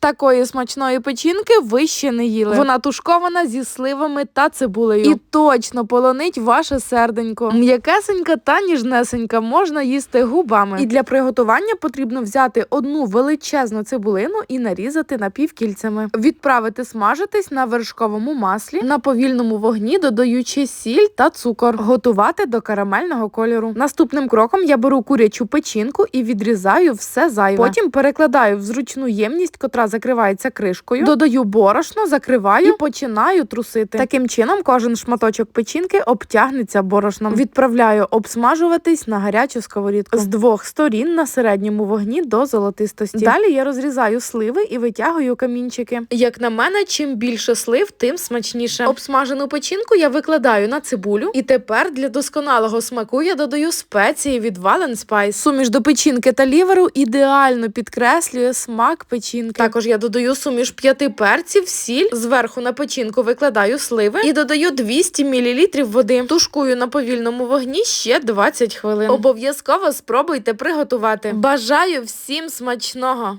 Такої смачної печінки ви ще не їли. Вона тушкована зі сливами та цибулею. І точно полонить ваше серденько. М'якесенька та ніжнесенька можна їсти губами. І для приготування потрібно взяти одну величезну цибулину і нарізати напівкільцями. Відправити смажитись на вершковому маслі на повільному вогні, додаючи сіль та цукор. Готувати до карамельного кольору. Наступним кроком я беру курячу печінку і відрізаю все зайве. Потім перекладаю в зручну ємність, котра закривається кришкою. Додаю борошно, закриваю і починаю трусити. Таким чином, кожен шматочок печінки обтягнеться борошном. Відправляю обсмажуватись на гарячу сковорідку з двох сторін на середньому вогні до золотистості. Далі я розрізаю сливи і витягую камінчики. Як на мене, чим більше слив, тим смачніше. Обсмажену печінку я викладаю на цибулю, і тепер для досконалого смаку я додаю спеції від Valen Spice. Суміш до печінки та ліверу ідеально підкреслює смак печінки. Також я додаю суміш п'яти перців, сіль. Зверху на печінку викладаю сливи і додаю 200 мл води. Тушкую на повільному вогні ще 20 хвилин. Обов'язково спробуйте приготувати. Бажаю всім смачного!